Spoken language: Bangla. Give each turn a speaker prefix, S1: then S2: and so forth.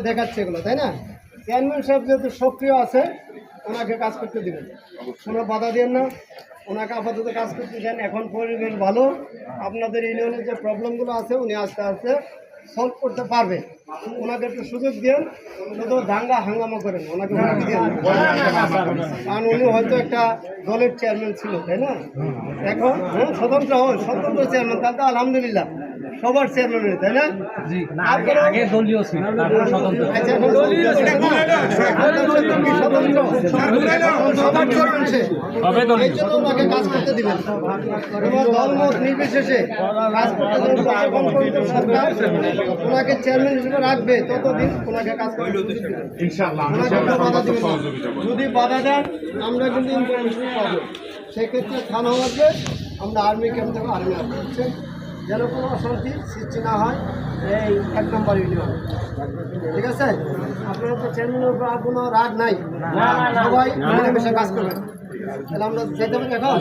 S1: দেখাচ্ছে এগুলো, তাই না? চেয়ারম্যান সাহেব যেহেতু সক্রিয় আছে, ওনাকে কাজ করতে দেবেন। কোনো বাধা দেন না। ওনাকে আপাতত কাজ করতে দেন। এখন পরিবেশ ভালো। আপনাদের ইউনিয়নের যে প্রবলেমগুলো আছে, উনি আস্তে আস্তে সলভ করতে পারবে। ওনাকে একটু সুযোগ দিন। শুধু দাঙ্গা হাঙ্গামা করেন। ওনাকে কারণ উনি হয়তো একটা দলের চেয়ারম্যান ছিল, তাই না? এখন হ্যাঁ স্বতন্ত্র হন, স্বতন্ত্র চেয়ারম্যান তাহলে আলহামদুলিল্লাহ। সবার চেয়ারম্যান তাই না?
S2: আগে আগে দলীয় ছিল। হবে
S1: কাজ করতে দিবেন। দলমত নির্বিশেষে কাজ করতে দেবেন। সরকার ওনাকে চেয়ারম্যান হিসেবে রাখবে। ততদিন ওনাকে কাজ করতে। যদি বাধা দেন আমরা কিন্তু ইনফরমেশন পাবো। সেক্ষেত্রে থানা আসবে আমরা আর্মি ক্যাম্প থেকে আর্মি আসবে? যেন কোনো অশান্তি সৃষ্টি না হয় এই এক নম্বর ইউনিয়ন। ঠিক আছে? আপনার তো চেয়ারম্যানের উপর আর কোনো রাগ নাই? সবাই মিলেমিশে কাজ করবেন। তাহলে আমরা যেতে পারি এখন?